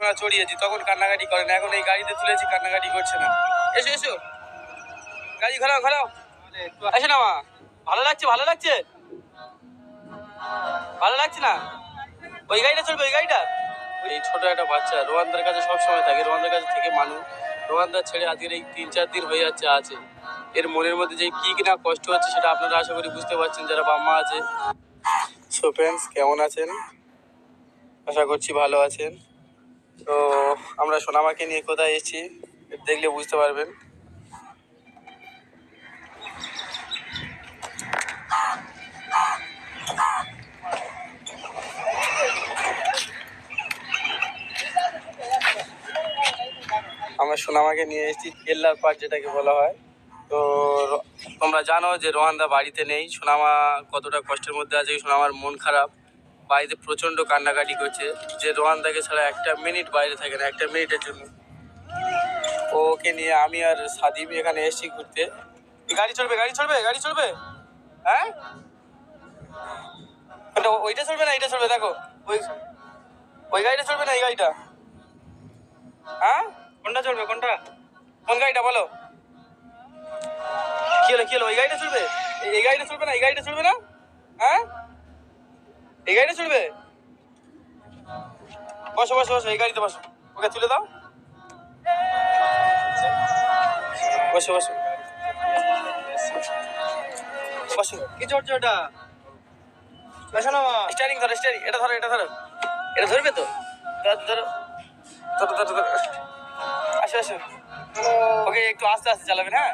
আমরা চড়িয়েছি তখন কান্নাকাটি করে না এখন এই গাড়িতে তুলেছি কান্নাকাটি করছে না। এসো এসো। গাড়ি ঘোরাও ঘোরাও। এসো না মা। ভালো লাগছে ভালো লাগছে? ভালো লাগছে না? ওই গাড়িটা চলবে ওই গাড়িটা? এই ছোট একটা বাচ্চা রোহানদার কাছে সব সময় থাকে রোহানদার কাছে থেকে মানুষ রোহানদার ছেড়ে আজকের এই তিন চার দিন হয়ে যাচ্ছে আছে। এর মনের মধ্যে যে কি কিনা কষ্ট হচ্ছে সেটা আপনারা আশা করি বুঝতে পারছেন যারা বাবা মা আছে। সো ফ্রেন্ডস কেমন আছেন? আশা করছি ভালো আছেন। তো আমরা সোনামাকে নিয়ে কোথায় এসেছি দেখলে বুঝতে পারবেন। আমরা সোনামাকে নিয়ে এসেছি কেল্লার পার্ক যেটাকে বলা হয়। তো তোমরা জানো যে রোহানদা বাড়িতে নেই। সোনামা কতটা কষ্টের মধ্যে আছে, সোনামার মন খারাপ। বাড়িতে প্রচণ্ড কান্নাকাটি করছে। যে রোহানদাকে ছাড়া একটা মিনিট বাইরে থাকে না, একটা মিনিটের জন্য। ওকে নিয়ে আমি আর সাদিম এখানে এসেছি ঘুরতে। গাড়ি চলবে গাড়ি চলবে গাড়ি চলবে। হ্যাঁ? ওইটা চলবে না, এইটা চলবে, দেখো। ওই ওই গাড়িটা চলবে না, এই গাড়িটা? হ্যাঁ? কোনটা চলবে, কোনটা? কোন গাড়িটা, বলো। কি হলো কি হলো? ওই গাড়িটা চলবে? এই গাড়িটা চলবে না, এই গাড়িটা চলবে না? হ্যাঁ? এই গাড়িটা চলবে? বসো বসো বসো এই গাড়িতে বসো। ওকে তুলে দাও। বসো বসো। বসো। কি চড়ছে ওটা? বসো না। স্টারিং ধরো স্টারিং এটা ধরো এটা ধরো। এটা ধরবে তো? ধরো ধরো। ধরো ধরো ধরো। আসো আসো। ওকে একটু আস্তে আস্তে চালাবেন হ্যাঁ?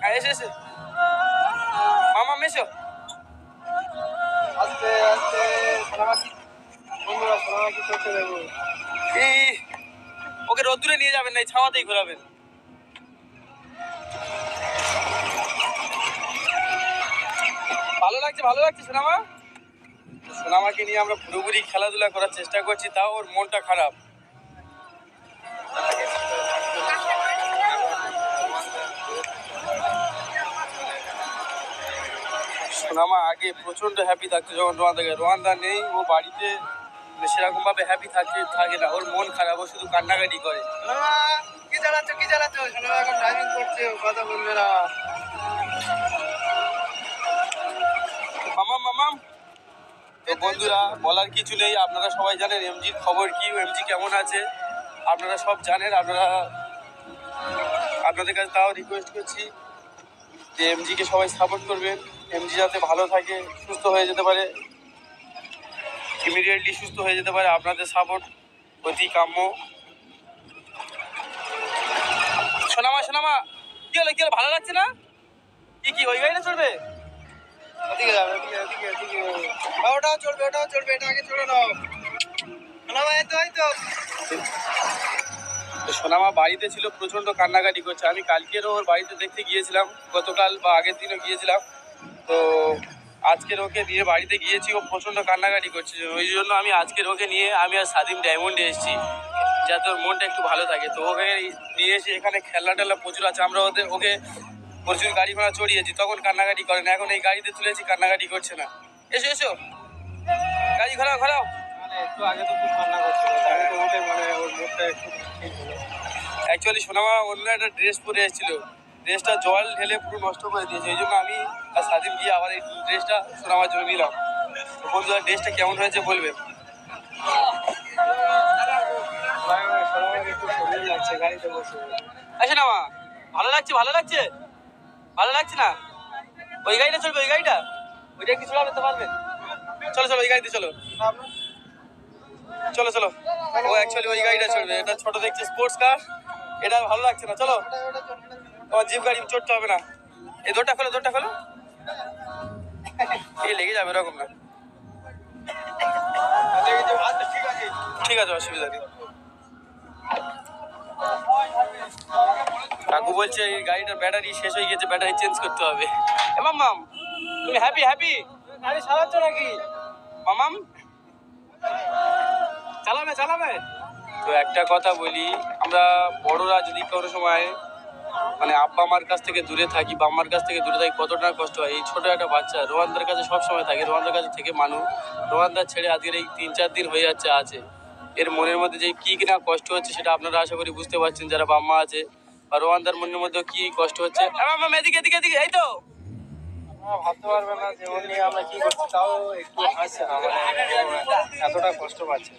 হ্যাঁ এসো এসো। মামা এসো আস্তে আস্তে এই, ওকে রোদ্দুরে নিয়ে যাবেন না, এই ছাওয়াতেই ঘোরাবেন। ভালো লাগছে ভালো লাগছে, সোনামা? সোনামাকে নিয়ে আমরা পুরোপুরি খেলাধুলা করার চেষ্টা করছি, তাও ওর মনটা খারাপ। সোনামা আগে প্রচণ্ড হ্যাপি থাকতো যখন রোহানদাকে রোহানদা নেই ও বাড়িতে সেরকম ভাবে হ্যাপি থাকে থাকে না। ওর মন খারাপ ও শুধু কান্নাকাটি করে। কি চালাচ্ছ কি চালাচ্ছ? এখন ড্রাইভিং করছে কথা বলবে না। মামাম মামাম। তো বন্ধুরা বলার কিছু নেই আপনারা সবাই জানেন এমজির খবর কি এমজি কেমন আছে। আপনারা সব জানেন আপনারা আপনাদের কাছে তাও রিকোয়েস্ট করছি যে এমজিকে সবাই সাপোর্ট করবেন। এমজি যাতে ভালো থাকে সুস্থ হয়ে যেতে পারে ইমিডিয়েটলি সুস্থ হয়ে যেতে পারে আপনাদের সাপোর্ট অতি কাম্য সোনামা সোনামা কি হলো কি হলো ভালো লাগছে না? কি কি ওই গাড়িটা চলবে ওদিকে যাবে ওদিকে ওদিকে ওদিকে। ওটাও চলবে ওটাও চলবে এটা আগে চলে নাও। সোনামা সোনামা বাড়িতে ছিল প্রচণ্ড কান্নাকাটি করছে। আমি কালকেরও ওর বাড়িতে দেখতে গিয়েছিলাম গতকাল বা আগের দিনও গিয়েছিলাম। তো আজকের ওকে নিয়ে বাড়িতে গিয়েছি ও প্রচণ্ড কান্নাকাটি করছে। ওই জন্য আমি আজকের ওকে নিয়ে আমি আর সাদিম ডায়মন্ডে এসেছি যাতে ওর মনটা একটু ভালো থাকে। তো ওকে নিয়ে এসে এখানে খেলনা টেলনা প্রচুর আছে আমরা ওদের ওকে প্রচুর গাড়ি ঘোড়া চড়িয়েছি তখন কান্নাকাটি করে না এখন এই গাড়িতে তুলেছি কান্নাকাটি করছে না। এসো এসো। গাড়ি ঘোরাও ঘোরাও। মানে একটু আগে তো খুব কান্না করছিল মানে ওর মুখটা একটু অ্যাকচুয়ালি সোনামা অন্য একটা ড্রেস পরে এসেছিল। ড্রেসটা জল ঢেলে পুরো নষ্ট করে দিয়েছে, এই জন্য আমি আর সাদিম গিয়ে আবার এই ড্রেসটা সোনামার জন্য নিলাম। তো বন্ধুরা, ড্রেসটা কেমন হয়েছে বলবে? আসে না মা ভালো লাগছে ভালো লাগছে? ভালো লাগছে না? ওই গাড়িটা চলবে, ওই গাড়িটা? ওইটা কি চলাবে তো পারবেন চলো চলো, ওই গাড়িতে চলো। চলো চলো। ও অ্যাকচুয়ালি ওই গাড়িটা চলবে, এটা ছোট দেখছে স্পোর্টস কার এটা ভালো লাগছে না, চলো। তোমার জিপ গাড়ি চড়তে হবে না। এই দোরটা খোলো দোরটা খোলো এই লেগে যাবে এরকম না। ঠিক আছে অসুবিধা নেই। কাকু বলছে এই গাড়িটার ব্যাটারি শেষ হয়ে গেছে ব্যাটারি চেঞ্জ করতে হবে। এ মাম্মাম তুমি হ্যাপি হ্যাপি গাড়ি চালাচ্ছ নাকি? মামাম চালাবে চালাবে। তো একটা কথা বলি আমরা বড়রা যদি কোনো সময় মানে আব্বা মার কাছ থেকে দূরে থাকি, বা আমার কাছ থেকে দূরে থাকি, কতটা কষ্ট হয়? এই ছোটো একটা বাচ্চা, রোহানদার কাছে সব সময় থাকে, রোহানদার কাছে থেকে মানুষ রোহানদার ছেড়ে আজকের এই তিন চার দিন হয়ে যাচ্ছে আছে। এর মনের মধ্যে যে কী কিনা কষ্ট হচ্ছে সেটা আপনারা আশা করি বুঝতে পারছেন, যারা বাম্মা আছে, বা রোহানদার মনের মধ্যে কি কষ্ট হচ্ছে। এদিকে এদিকে এদিকে, এই তো! ভাবতে পারবে না যে আমরা করছি, তাও একটু হাসছে না মানে এতটা কষ্ট পাচ্ছে।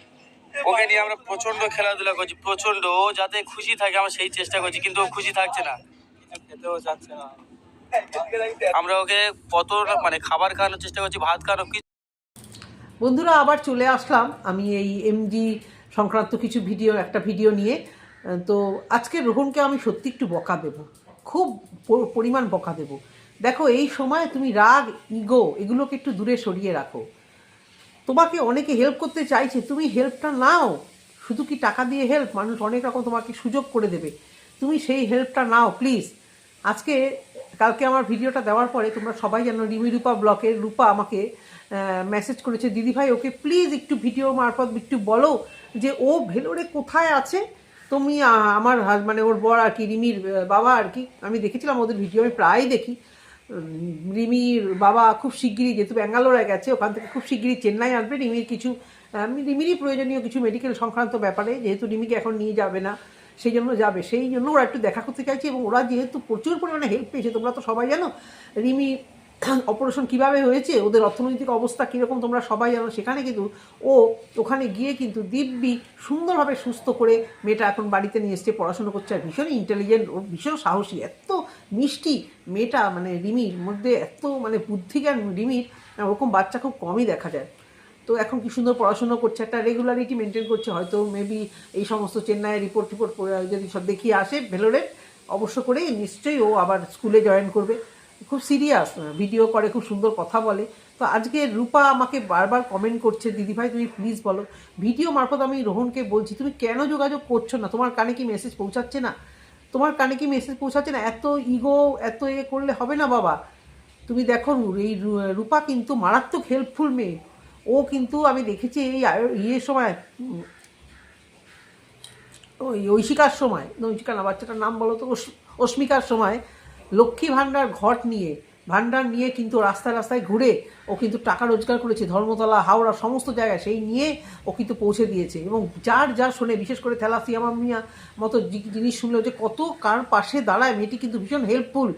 ওকে নিয়ে আমরা প্রচণ্ড খেলাধুলা করছি প্রচণ্ড ও যাতে খুশি থাকে, আমরা সেই চেষ্টা করছি, কিন্তু ও খুশি থাকছে না। আমরা ওকে কত মানে খাবার খাওয়ানোর চেষ্টা করছি, ভাত খাওয়ানো বন্ধুরা, আবার চলে আসলাম আমি এই এমজি সংক্রান্ত কিছু ভিডিও, একটা ভিডিও নিয়ে। তো আজকে রোহনকে আমি সত্যি একটু বকা দেব। খুব পরিমাণ বকা দেব। দেখো, এই সময় তুমি রাগ, ইগো, এগুলোকে একটু দূরে সরিয়ে রাখো। তোমাকে অনেকে হেল্প করতে চাইছে, তুমি হেল্পটা নাও। শুধু কি টাকা দিয়ে হেল্প মানুষ অনেক রকম তোমাকে সুযোগ করে দেবে। তুমি সেই হেল্পটা নাও প্লিজ আজকে, কালকে আমার ভিডিওটা দেওয়ার পরে তোমরা সবাই জানো, রিমি রূপা ব্লকের রূপা আমাকে মেসেজ করেছে দিদিভাই ওকে প্লিজ একটু ভিডিও মারফত একটু বলো যে ও ভেলোরে কোথায় আছে? তুমি আমার মানে ওর বর আর কি, রিমির বাবা আর কি, আমি দেখেছিলাম ওদের ভিডিও আমি প্রায় দেখি। রিমির বাবা খুব শিগগিরই, যেহেতু ব্যাঙ্গালোরে গেছে, ওখান থেকে খুব শিগগিরই চেন্নাই আসবে। রিমির কিছু রিমিরই প্রয়োজনীয় কিছু মেডিকেল সংক্রান্ত ব্যাপারে, যেহেতু রিমিকে এখন নিয়ে যাবে না, সেই জন্য যাবে। সেই জন্য ওরা একটু দেখা করতে চাইছে এবং ওরা যেহেতু প্রচুর পরিমাণে হেল্প পেয়েছে, তোমরা তো সবাই জানো, রিমি অপারেশন কীভাবে হয়েছে, ওদের অর্থনৈতিক অবস্থা কীরকম তোমরা সবাই জানো। সেখানে কিন্তু ও ওখানে গিয়ে কিন্তু দিব্যি সুন্দরভাবে সুস্থ করে মেয়েটা এখন বাড়িতে নিয়ে এসছে, পড়াশোনা করছে। আর ভীষণ ইন্টেলিজেন্ট ও ভীষণ সাহসী। এত মিষ্টি, মেয়েটা মানে রিমির মধ্যে এত মানে বুদ্ধিজ্ঞান রিমির ওরকম বাচ্চা খুব কমই দেখা যায়। তো এখন কি সুন্দর পড়াশোনা করছে, একটা রেগুলারিটি মেনটেন করছে, হয়তো মেবি এই সমস্ত চেন্নাইয়ের রিপোর্ট টিপোর্ট যদি সব দেখিয়ে আসে ভেলোরে অবশ্য করে নিশ্চয়ই ও আবার স্কুলে জয়েন করবে। খুব সিরিয়াস ভিডিও করে, খুব সুন্দর কথা বলে। তো আজকে রূপা আমাকে বারবার কমেন্ট করছে, দিদিভাই, তুমি প্লিজ বলো ভিডিও মারফত আমি রোহনকে বলছি, তুমি কেন যোগাযোগ করছ না? তোমার কানে কি মেসেজ পৌঁছাচ্ছে না? তোমার কানে কি মেসেজ পৌঁছাচ্ছে না? এত ইগো এত ইয়ে করলে হবে না বাবা। তুমি দেখো এই রূপা কিন্তু মারাত্মক হেল্পফুল মেয়ে। ও কিন্তু আমি দেখেছি এই ইয়ে ইয়ের সময় ওই ঐশিকার সময় ঐশিকা না, বাচ্চাটার নাম বলো তো অস্মিকার সময়, লক্ষ্মী ভাণ্ডার ঘট নিয়ে ভাণ্ডার নিয়ে কিন্তু রাস্তায় রাস্তায় ঘুরে ও কিন্তু টাকা রোজগার করেছে, ধর্মতলা, হাওড়া, সমস্ত জায়গায় সেই নিয়ে ও কিন্তু পৌঁছে দিয়েছে। এবং যার যার শোনে, বিশেষ করে থ্যালাসিয়ামা মিয়া মতো জিনিস শুনলো যে কত কার পাশে দাঁড়ায়, মেয়েটি কিন্তু ভীষণ হেল্পফুল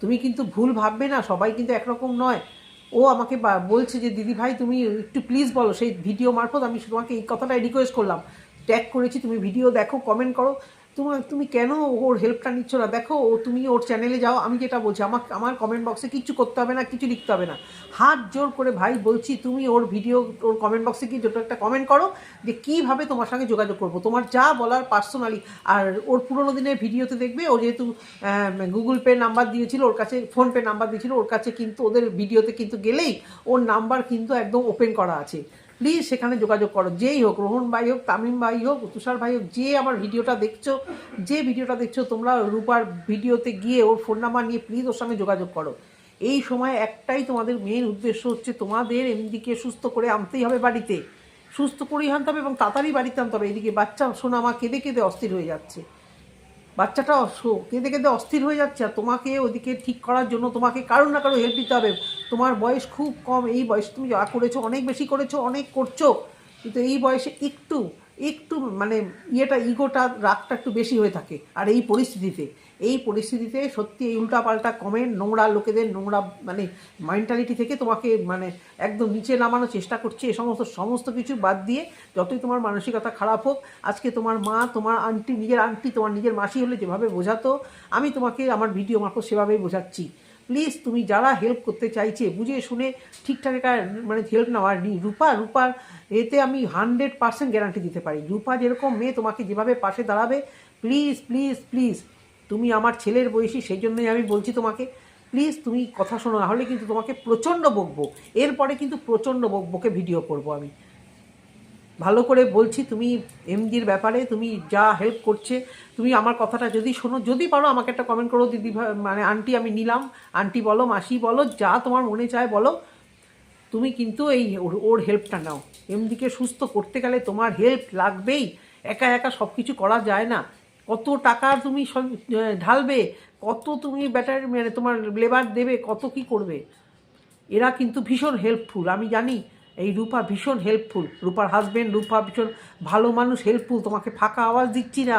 তুমি কিন্তু ভুল ভাববে না, সবাই কিন্তু একরকম নয়। ও আমাকে বলছে যে, দিদি ভাই, তুমি একটু প্লিজ বলো, সেই ভিডিও মারফত আমি তোমাকে এই কথাটা রিকোয়েস্ট করলাম। ট্যাগ করেছি, তুমি ভিডিও দেখো কমেন্ট করো। তোমার, তুমি কেন ওর হেল্পটা নিচ্ছ না? দেখো, ও, তুমি ওর চ্যানেলে যাও, আমি যেটা বলছি আমার আমার কমেন্ট বক্সে কিছু করতে হবে না, কিছু লিখতে হবে না। হাত জোর করে ভাই বলছি, তুমি ওর ভিডিও ওর কমেন্ট বক্সে গিয়ে দুটো একটা কমেন্ট করো, যে কীভাবে তোমার সঙ্গে যোগাযোগ করব। তোমার যা বলার পার্সোনালি আর ওর পুরোনো দিনের ভিডিওতে দেখবে, ও যেহেতু গুগল পে নাম্বার দিয়েছিল, ওর কাছে ফোনপে নাম্বার দিয়েছিল, ওর কাছে কিন্তু ওদের ভিডিওতে কিন্তু গেলেই ওর নাম্বার কিন্তু একদম ওপেন করা আছে। প্লিজ সেখানে যোগাযোগ করো। যেই হোক, রোহন ভাই হোক, তামিম ভাই হোক, তুষার ভাই হোক, যে আমার ভিডিওটা দেখছ, যে ভিডিওটা দেখছ, তোমরা রূপার ভিডিওতে গিয়ে ওর ফোন নাম্বার নিয়ে প্লিজ ওর সঙ্গে যোগাযোগ করো। এই সময় একটাই তোমাদের মেন উদ্দেশ্য হচ্ছে তোমাদের এমডিকে সুস্থ করে আনতেই হবে বাড়িতে। সুস্থ করেই আনতে হবে এবং তাড়াতাড়ি বাড়িতে আনতে হবে। এদিকে বাচ্চা শোনা মা কেঁদে কেঁদে অস্থির হয়ে যাচ্ছে। বাচ্চাটা কেঁদে কেঁদে অস্থির হয়ে যাচ্ছে আর তোমাকে ওদিকে ঠিক করার জন্য তোমাকে কারোর না কারও হেল্প দিতে হবে। তোমার বয়স খুব কম, এই বয়সে তুমি যা করেছ, অনেক বেশি করেছ, অনেক করছ, কিন্তু এই বয়সে একটু একটু মানে ইয়েটা ইগোটা রাগটা একটু বেশি হয়ে থাকে আর এই পরিস্থিতিতে। এই পরিস্থিতিতে সত্যি এই উল্টাপাল্টা কমেন্ট নোংরা লোকেদের নোংরা মানে মেন্টালিটি থেকে তোমাকে মানে একদম নিচে নামানোর চেষ্টা করছে। এ সমস্ত সমস্ত কিছু বাদ দিয়ে যতই তোমার মানসিকতা খারাপ হোক, আজকে তোমার মা, তোমার আন্টি নিজের আন্টি তোমার নিজের মাসি হলে যেভাবে বোঝাতো, আমি তোমাকে আমার ভিডিও মারফত সেভাবেই বোঝাচ্ছি। প্লিজ তুমি যারা হেল্প করতে চাইছে, বুঝে শুনে ঠিকঠাক একটা মানে হেল্প নেওয়া রূপা, রূপার এতে আমি হান্ড্রেড পার্সেন্ট গ্যারান্টি দিতে পারি। রূপা যেরকম মেয়ে, তোমাকে যেভাবে পাশে দাঁড়াবে প্লিজ প্লিজ প্লিজ তুমি আমার ছেলের বয়সী, সেই জন্যই আমি বলছি তোমাকে প্লিজ তুমি কথা শোনো, না হলে কিন্তু তোমাকে প্রচণ্ড বকবো। এরপরে কিন্তু প্রচণ্ড বকবকে ভিডিও করব আমি। ভালো করে বলছি, তুমি এমডির ব্যাপারে, তুমি যা হেল্প করছে, তুমি আমার কথাটা যদি শোনো, যদি পারো আমাকে একটা কমেন্ট করো, দিদি মানে আন্টি আমি নিলাম। আন্টি বলো, মাসি বলো, যা তোমার মনে চায় বলো। তুমি কিন্তু এই ওর- হেল্পটা নাও। এমডিকে সুস্থ করতে গেলে তোমার হেল্প লাগবেই। একা একা সব কিছু করা যায় না। কত টাকা তুমি ঢালবে, কত তুমি ব্যাটার মানে তোমার লেবার দেবে, কত কি করবে? এরা কিন্তু ভীষণ হেল্পফুল আমি জানি, এই রূপা ভীষণ হেল্পফুল রূপার হাজবেন্ড রূপা ভীষণ ভালো মানুষ হেল্পফুল তোমাকে ফাঁকা আওয়াজ দিচ্ছি না।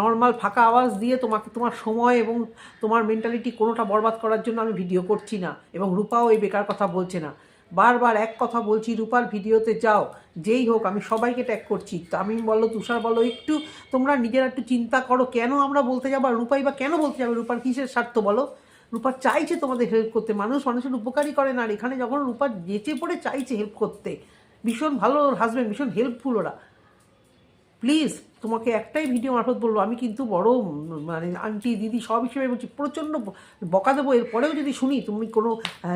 নর্মাল ফাঁকা আওয়াজ দিয়ে তোমাকে তোমার সময় এবং তোমার মেন্টালিটি কোনোটা বরবাদ করার জন্য আমি ভিডিও করছি না, এবং রূপাও এই বেকার কথা বলছে না। বারবার এক কথা বলছি, রূপার ভিডিওতে যাও, যেই হোক, আমি সবাইকে ট্যাগ করছি। তামিম বলো, তুষার বলো, একটু তোমরা নিজেরা একটু চিন্তা করো, কেন আমরা বলতে যাব আর রূপাই বা কেন বলতে যাবে? রূপার কিসের স্বার্থ বলো? রূপা চাইছে তোমাদের হেল্প করতে, মানুষ মানুষের উপকারই করে না, আর এখানে যখন রূপা যেচে পড়ে চাইছে হেল্প করতে, ভীষণ ভালো হাজব্যান্ড ভীষণ হেল্পফুল ওরা। প্লিজ তোমাকে একটাই ভিডিও মারফত বলব, আমি কিন্তু বড় মানে আন্টি দিদি সব হিসেবে বলছি, প্রচণ্ড বকা দেবো। এরপরেও যদি শুনি, তুমি কোনো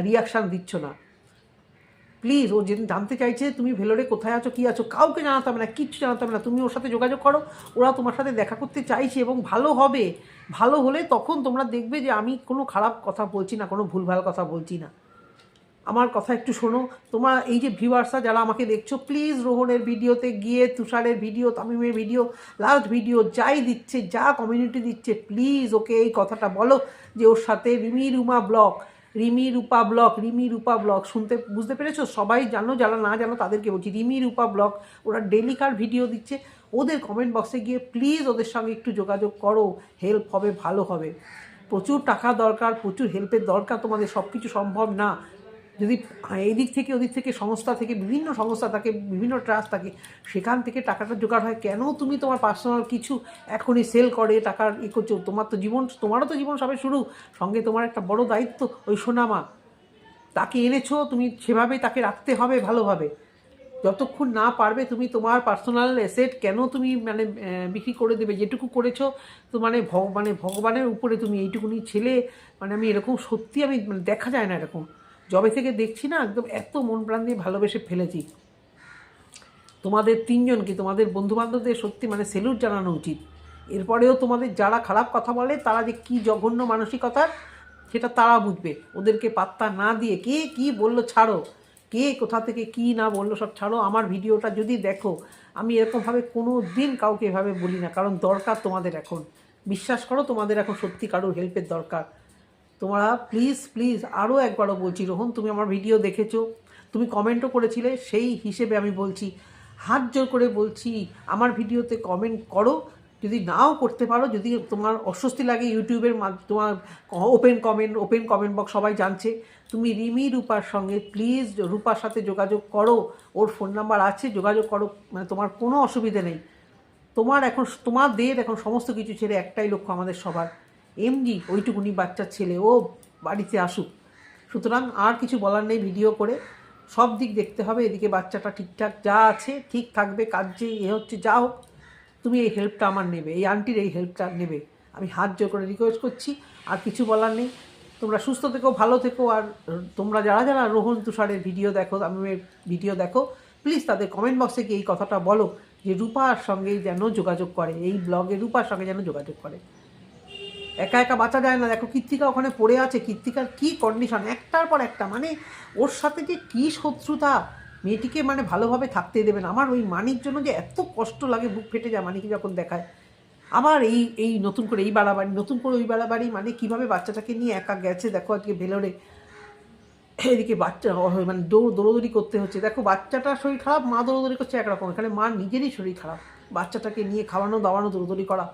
রিয়াকশান দিচ্ছ না। প্লিজ, ও যেদিন জানতে চাইছে তুমি ভেলোরে কোথায় আছো, কী আছো, কাউকে জানাতে হবে না, কিচ্ছু জানাতে হবে না, তুমি ওর সাথে যোগাযোগ করো, ওরা তোমার সাথে দেখা করতে চাইছে এবং ভালো হবে, ভালো হলে তখন তোমরা দেখবে যে আমি কোনো খারাপ কথা বলছি না, কোনো ভুলভাল কথা বলছি না। আমার কথা একটু শোনো তোমার এই যে ভিউয়ার্সরা যারা আমাকে দেখছ, প্লিজ রোহনের ভিডিওতে গিয়ে, তুষারের ভিডিও, তামিমের ভিডিও লাস্ট ভিডিও যাই দিচ্ছে, যা কমিউনিটি দিচ্ছে, প্লিজ ওকে এই কথাটা বলো যে ওর সাথে Rimi Ruma blog Rimi Rupa block, Rimi Rupa block, শুনতে, বুঝতে পেরেছ? সবাই জানো, যারা না জানো, তাদেরকে বলছি, রিমি রূপা ব্লক, ওরা ডেলিকার ভিডিও দিচ্ছে? ওদের কমেন্ট বক্সে গিয়ে প্লিজ ওদের সঙ্গে একটু যোগাযোগ করো হেল্প হবে, ভালো হবে। প্রচুর টাকা দরকার, প্রচুর হেল্পের দরকার, তোমাদের সব কিছু সম্ভব না। যদি এদিক থেকে ওদিক থেকে সংস্থা থেকে বিভিন্ন সংস্থা থাকে, বিভিন্ন ট্রাস্ট থাকে, সেখান থেকে টাকাটা জোগাড় হয়। কেন তুমি তোমার পার্সোনাল কিছু এখনই সেল করে, টাকার ই করছ? তোমার তো জীবন, তোমারও তো জীবন সবে শুরু। সঙ্গে তোমার একটা বড় দায়িত্ব, ওই সোনামা। তাকে এনেছো, তুমি সেভাবেই তাকে রাখতে হবে ভালোভাবে। যতক্ষণ না পারবে তুমি তোমার পার্সোনাল অ্যাসেট কেন তুমি মানে বিক্রি করে দেবে? যেটুকু করেছ, তো মানে মানে ভগবানের উপরে তুমি এইটুকুনি ছেলে মানে আমি এরকম সত্যি আমি মানে দেখা যায় না এরকম। জবে থেকে দেখছি না, একদম এত মন প্রাণ দিয়ে ভালোবেসে ফেলেছি। তোমাদের তিনজনকে, তোমাদের বন্ধুবান্ধবদের সত্যি মানে সেলুট জানানো উচিত। এরপরেও তোমাদের যারা খারাপ কথা বলে, তারা যে কী জঘন্য মানসিকতার সেটা তারা বুঝবে। ওদেরকে পাত্তা না দিয়ে কে কি বলল ছাড়ো, কে কোথা থেকে কি না বলল সব ছাড়ো। আমার ভিডিওটা যদি দেখো, আমি এরকমভাবে কোনো দিন কাউকে এভাবে বলি না, কারণ দরকার তোমাদের এখন। বিশ্বাস করো, তোমাদের এখন সত্যি কারোর হেল্পের দরকার। তোমরা প্লিজ প্লিজ আরও একবারও বলছি, রোহন, তুমি আমার ভিডিও দেখেছ, তুমি কমেন্টও করেছিলে, সেই হিসেবে আমি বলছি, হাত জোর করে বলছি, আমার ভিডিওতে কমেন্ট করো, যদি নাও করতে পারো, যদি তোমার অস্বস্তি লাগে ইউটিউবের তোমার open comment open comment box সবাই জানছে, তুমি রিমি রূপার সঙ্গে প্লিজ রূপার সাথে যোগাযোগ করো, ওর ফোন নাম্বার আছে, যোগাযোগ করো মানে তোমার কোনো অসুবিধে নেই। তোমার এখন, তোমাদের এখন সমস্ত কিছু ছেড়ে একটাই লক্ষ্য আমাদের সবার এমজি ওইটুকুনি বাচ্চার ছেলে, ও বাড়িতে আসুক। সুতরাং আর কিছু বলার নেই ভিডিও করে। সব দিক দেখতে হবে, এদিকে বাচ্চাটা ঠিকঠাক যা আছে, ঠিক থাকবে, কাজ যে, এ হচ্ছে যা হোক, তুমি এই হেল্পটা আমার নেবে, এই আন্টির এই হেল্পটা নেবে। আমি হাত জোর করে রিকোয়েস্ট করছি, আর কিছু বলার নেই। তোমরা সুস্থ থেকো, ভালো থেকো, আর তোমরা যারা যারা রোহন তুষারের ভিডিও দেখো, তামিমের ভিডিও দেখো প্লিজ তাদের কমেন্ট বক্সে গিয়ে এই কথাটা বলো যে রূপার সঙ্গে যেন যোগাযোগ করে, এই ব্লগে রূপার সঙ্গে যেন যোগাযোগ করে। একা একা বাঁচা যায় না। দেখো কৃত্তিকা ওখানে পড়ে আছে। কৃত্তিকার কি কন্ডিশন একটার পর একটা। মানে ওর সাথে যে কী শত্রুতা? মেয়েটিকে মানে ভালোভাবে থাকতে দেবেন আমার ওই মানির জন্য যে এত কষ্ট লাগে, বুক ফেটে যায় মানিকে যখন দেখায়। আবার এই এই নতুন করে এই বাড়াবাড়ি, নতুন করে ওই বাড়াবাড়ি মানে কীভাবে বাচ্চাটাকে নিয়ে একা গেছে? দেখো আজকে ভেলোরে। এদিকে বাচ্চা মানে দৌড়, দৌড়দৌড়ি করতে হচ্ছে। দেখো বাচ্চাটার শরীর খারাপ, মা দৌড়দৌড়ি করছে একরকম। এখানে মা নিজেরই শরীর খারাপ। বাচ্চাটাকে নিয়ে খাওয়ানো, দাওয়ানো, দৌড়দৌড়ি করা।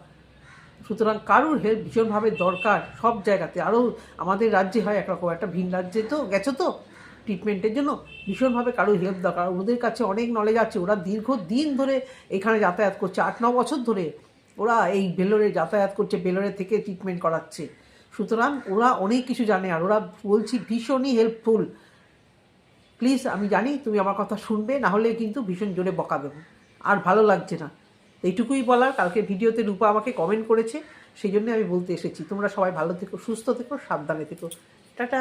সুতরাং কারুর হেল্প ভীষণভাবে দরকার সব জায়গাতে। আরও আমাদের রাজ্যে হয় একরকম একটা ভিন রাজ্যে তো গেছো তো? ট্রিটমেন্টের জন্য ভীষণভাবে কারোর হেল্প দরকার। ওদের কাছে অনেক নলেজ আছে। ওরা দীর্ঘ দিন ধরে এখানে যাতায়াত করছে। আট, ন বছর ধরে ওরা এই বেলোরে যাতায়াত করছে বেলোরে থেকে ট্রিটমেন্ট করাচ্ছে। সুতরাং ওরা অনেক কিছু জানে। আর ওরা বলছি ভীষণই হেল্পফুল প্লিজ আমি জানি তুমি আমার কথা শুনবে, না হলে কিন্তু ভীষণ জোরে বকা দেবো। আর ভালো লাগছে না। এইটুকুই বলার। কালকে ভিডিওতে রূপা আমাকে কমেন্ট করেছে, সেই জন্য আমি বলতে এসেছি। তোমরা সবাই ভালো থেকো, সুস্থ থেকো, সাবধানে থেকো। টাটা!